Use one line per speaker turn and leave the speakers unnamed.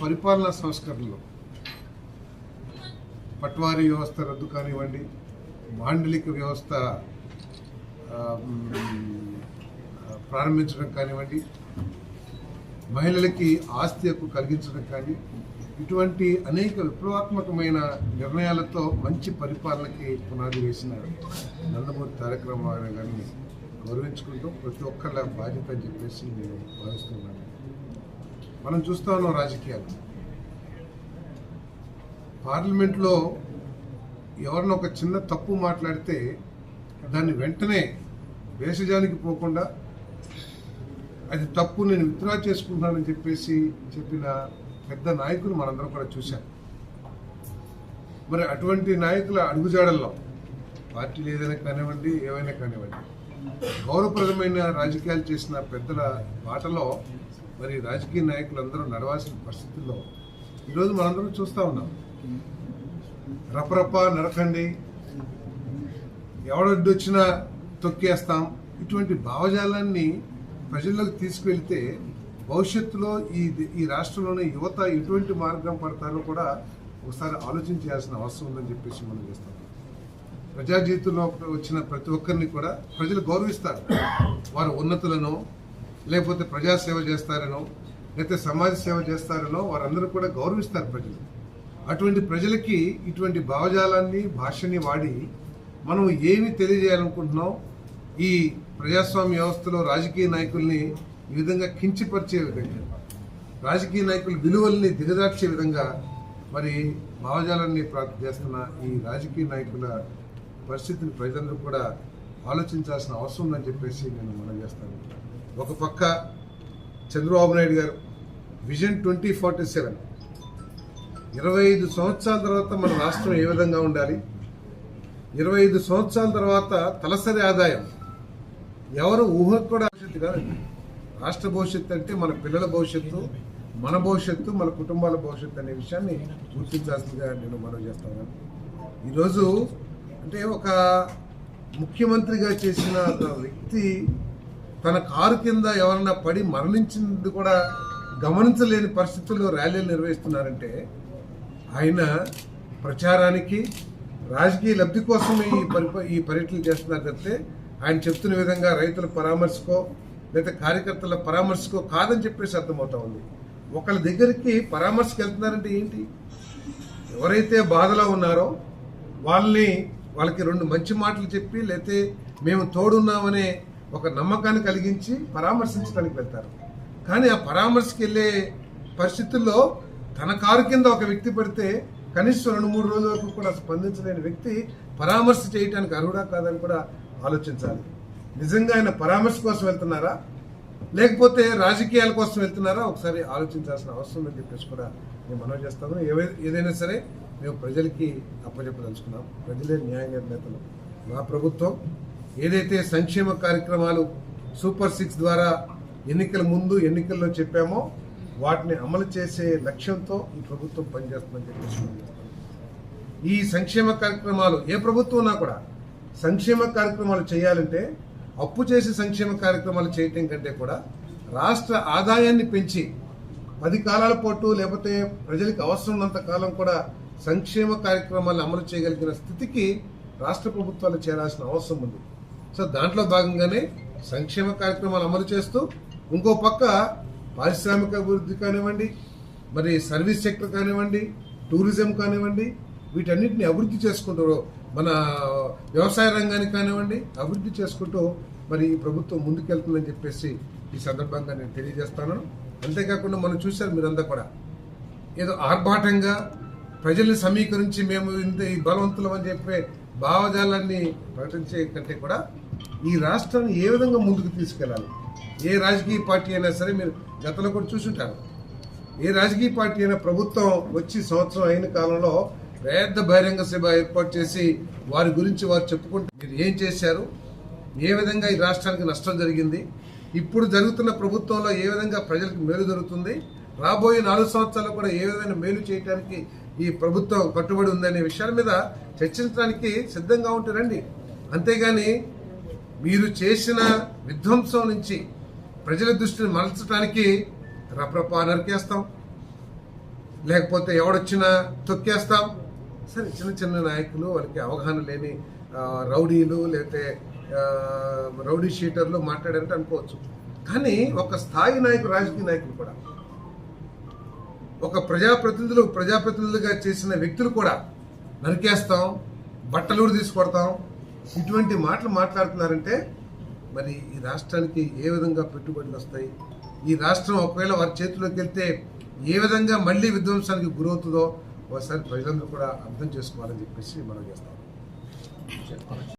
పరిపాలనా సంస్కరణలు పట్వారీ వ్యవస్థ రద్దు కానివ్వండి మాండలిక వ్యవస్థ ప్రారంభించడం కానివ్వండి మహిళలకి ఆస్తి హక్కు కలిగించడం కానీ ఇటువంటి అనేక విప్లవాత్మకమైన నిర్ణయాలతో మంచి పరిపాలనకి పునాది వేసిన నందమూరి తారక రామారావు గారిని గౌరవించుకుంటూ ప్రతి ఒక్కళ్ళ బాధ్యత అని చెప్పేసి నేను భావిస్తున్నాను. మనం చూస్తా ఉన్నాం రాజకీయాలు. పార్లమెంట్లో ఎవరినో ఒక చిన్న తప్పు మాట్లాడితే దాన్ని వెంటనే వేషజానికి పోకుండా అది తప్పు నేను విత్డ్రా చేసుకుంటున్నానని చెప్పేసి చెప్పిన పెద్ద నాయకులు మనందరం కూడా చూశాం. మరి అటువంటి నాయకుల అడుగుజాడల్లో పార్టీలు ఏదైనా కానివ్వండి ఏవైనా కానివ్వండి గౌరవప్రదమైన రాజకీయాలు చేసిన పెద్దల బాటలో మరి రాజకీయ నాయకులందరూ నడవాల్సిన పరిస్థితుల్లో ఈరోజు మనందరం చూస్తూ ఉన్నాం. రపరప నరకండి. ఎవడొడ్డొచ్చినా తొక్కేస్తాం. ఇటువంటి భావజాలాన్ని ప్రజల్లోకి తీసుకువెళ్తే భవిష్యత్తులో ఈ ఈ రాష్ట్రంలోని యువత ఎటువంటి మార్గం పడతారో కూడా ఒకసారి ఆలోచించాల్సిన అవసరం ఉందని చెప్పేసి మనం చేస్తాం. ప్రజా జీవితంలో వచ్చిన ప్రతి ఒక్కరిని కూడా ప్రజలు గౌరవిస్తారు. వారు ఉన్నతులను లేకపోతే ప్రజాసేవ చేస్తారనో లేకపోతే సమాజ సేవ చేస్తారనో వారందరూ కూడా గౌరవిస్తారు ప్రజలు. అటువంటి ప్రజలకి ఇటువంటి భావజాలాన్ని భాషని వాడి మనం ఏమి తెలియజేయాలనుకుంటున్నాం? ఈ ప్రజాస్వామ్య వ్యవస్థలో రాజకీయ నాయకుల్ని ఈ విధంగా కించిపరిచే విధంగా రాజకీయ నాయకుల విలువల్ని దిగజార్చే విధంగా మరి భావజాలాన్ని ప్రాప్తి చేస్తున్న ఈ రాజకీయ నాయకుల పరిస్థితిని ప్రజలందరూ కూడా ఆలోచించాల్సిన అవసరం ఉందని చెప్పేసి నేను మనం చేస్తాను. ఒక పక్క చంద్రబాబు నాయుడు గారు. Vision twenty forty seven. ఇరవై ఐదు సంవత్సరాల తర్వాత మన రాష్ట్రం ఏ విధంగా ఉండాలి? ఇరవై ఐదు సంవత్సరాల తర్వాత తలసరి ఆదాయం. ఎవరు ఊహకు కూడా భవిష్యత్తు కాదండి రాష్ట్ర భవిష్యత్తు అంటే మన పిల్లల భవిష్యత్తు మన భవిష్యత్తు మన కుటుంబాల భవిష్యత్తు అనే విషయాన్ని గుర్తించాల్సిందిగా నేను మనం చేస్తాను ఈరోజు అంటే ఒక ముఖ్యమంత్రిగా చేసిన వ్యక్తి తన కారు కింద ఎవరన్నా పడి మరణించింది కూడా గమనించలేని పరిస్థితుల్లో ర్యాలీలు నిర్వహిస్తున్నారంటే ఆయన ప్రచారానికి రాజకీయ లబ్ధి కోసమే ఈ పరి ఈ పర్యటనలు చేస్తున్నారు తప్పితే ఆయన చెప్తున్న విధంగా రైతుల పరామర్శకో లేదా కార్యకర్తల పరామర్శకో కాదని చెప్పేసి అర్థమవుతా ఉంది. ఒకళ్ళ దగ్గరికి పరామర్శకు వెళ్తున్నారంటే ఏంటి? ఎవరైతే బాధలో ఉన్నారో వాళ్ళని వాళ్ళకి రెండు మంచి మాటలు చెప్పి లేతే మేము తోడున్నామనే ఒక నమ్మకాన్ని కలిగించి పరామర్శించడానికి వెళ్తారు. కానీ ఆ పరామర్శకి వెళ్ళే పరిస్థితుల్లో తన కారు కింద ఒక వ్యక్తి పడితే కనీసం రెండు మూడు రోజుల వరకు కూడా స్పందించలేని వ్యక్తి పరామర్శ చేయడానికి అర్హుడా కాదని కూడా ఆలోచించాలి. నిజంగా ఆయన పరామర్శ కోసం వెళ్తున్నారా? లేకపోతే రాజకీయాల కోసం వెళ్తున్నారా? ఒకసారి ఆలోచించాల్సిన అవసరం ఉందని చెప్పేసి కూడా మేము మనవి చేస్తాము ఏవై- ఏదైనా సరే మేము ప్రజలకి అప్పచెప్పదలుచుకున్నాం. ప్రజలే న్యాయ నిర్ణేతలు మా ప్రభుత్వం ఏదైతే సంక్షేమ కార్యక్రమాలు సూపర్ సిక్స్ ద్వారా ఎన్నికల ముందు ఎన్నికల్లో చెప్పామో వాటిని అమలు చేసే లక్ష్యంతో ఈ ప్రభుత్వం పనిచేస్తుందని చెప్పేసి ఈ సంక్షేమ కార్యక్రమాలు ఏ ప్రభుత్వం ఉన్నా కూడా సంక్షేమ కార్యక్రమాలు చేయాలంటే అప్పు చేసి సంక్షేమ కార్యక్రమాలు చేయటం కంటే కూడా రాష్ట్ర ఆదాయాన్ని పెంచి పది కాలాల పాటు లేకపోతే ప్రజలకు అవసరం ఉన్నంత కాలం కూడా సంక్షేమ కార్యక్రమాలను అమలు చేయగలిగిన స్థితికి రాష్ట్ర ప్రభుత్వాలు చేరాల్సిన అవసరం ఉంది. సో దాంట్లో భాగంగానే సంక్షేమ కార్యక్రమాలు అమలు చేస్తూ ఇంకో పక్క పారిశ్రామిక అభివృద్ధి కానివ్వండి మరి సర్వీస్ సెక్టర్ కానివ్వండి టూరిజం కానివ్వండి వీటన్నిటిని అభివృద్ధి చేసుకుంటూ మన వ్యవసాయ రంగాన్ని కానివ్వండి అభివృద్ధి చేసుకుంటూ మరి ఈ ప్రభుత్వం ముందుకెళ్తుందని చెప్పేసి ఈ సందర్భంగా నేను తెలియజేస్తాను. అంతేకాకుండా మనం చూశారు మీరంతా కూడా ఏదో ఆర్భాటంగా ప్రజల్ని సమీకరించి మేము ఇంత ఈ బలవంతులం అని చెప్పే భావజాలాన్ని ప్రకటించే కంటే కూడా ఈ రాష్ట్రాన్ని ఏ విధంగా ముందుకు తీసుకెళ్ళాలి? ఏ రాజకీయ పార్టీ అయినా సరే మీరు గతంలో కూడా చూసుంటారు. ఏ రాజకీయ పార్టీ అయినా ప్రభుత్వం వచ్చి సంవత్సరం అయిన కాలంలో పెద్ద బహిరంగ సభ ఏర్పాటు చేసి వారి గురించి వారు చెప్పుకుంటూ మీరు ఏం చేశారు? ఏ విధంగా ఈ రాష్ట్రానికి నష్టం జరిగింది? ఇప్పుడు జరుగుతున్న ప్రభుత్వంలో ఏ విధంగా ప్రజలకు మేలు జరుగుతుంది? రాబోయే నాలుగు సంవత్సరాలు కూడా ఏ విధమైన మేలు చేయడానికి ఈ ప్రభుత్వం కట్టుబడి ఉందనే విషయాల మీద చర్చించడానికి సిద్ధంగా ఉంటారండి అంతేగాని మీరు చేసిన విధ్వంసం నుంచి ప్రజల దృష్టిని మరల్చడానికి రప్రపా నరికేస్తాం లేకపోతే ఎవడొచ్చినా తొక్కేస్తాం. సరే చిన్న చిన్న నాయకులు వాళ్ళకి అవగాహన లేని రౌడీలు లేకపోతే రౌడీ షీటర్లు మాట్లాడారంటే అనుకోవచ్చు. కానీ ఒక స్థాయి నాయకులు రాజకీయ నాయకులు కూడా ఒక ప్రజాప్రతినిధులు ప్రజాప్రతినిధులుగా చేసిన వ్యక్తులు కూడా నరికేస్తాం బట్టలు తీసుకొడతాం ఇటువంటి మాటలు మాట్లాడుతున్నారంటే మరి ఈ రాష్ట్రానికి ఏ విధంగా పెట్టుబడులు వస్తాయి? ఈ రాష్ట్రం ఒకవేళ వారి చేతిలోకి వెళ్తే ఏ విధంగా మళ్ళీ విధ్వంసానికి గురవుతుందో ఒకసారి ప్రజలందరూ కూడా అర్థం చేసుకోవాలని చెప్పేసి మనం చేస్తాం.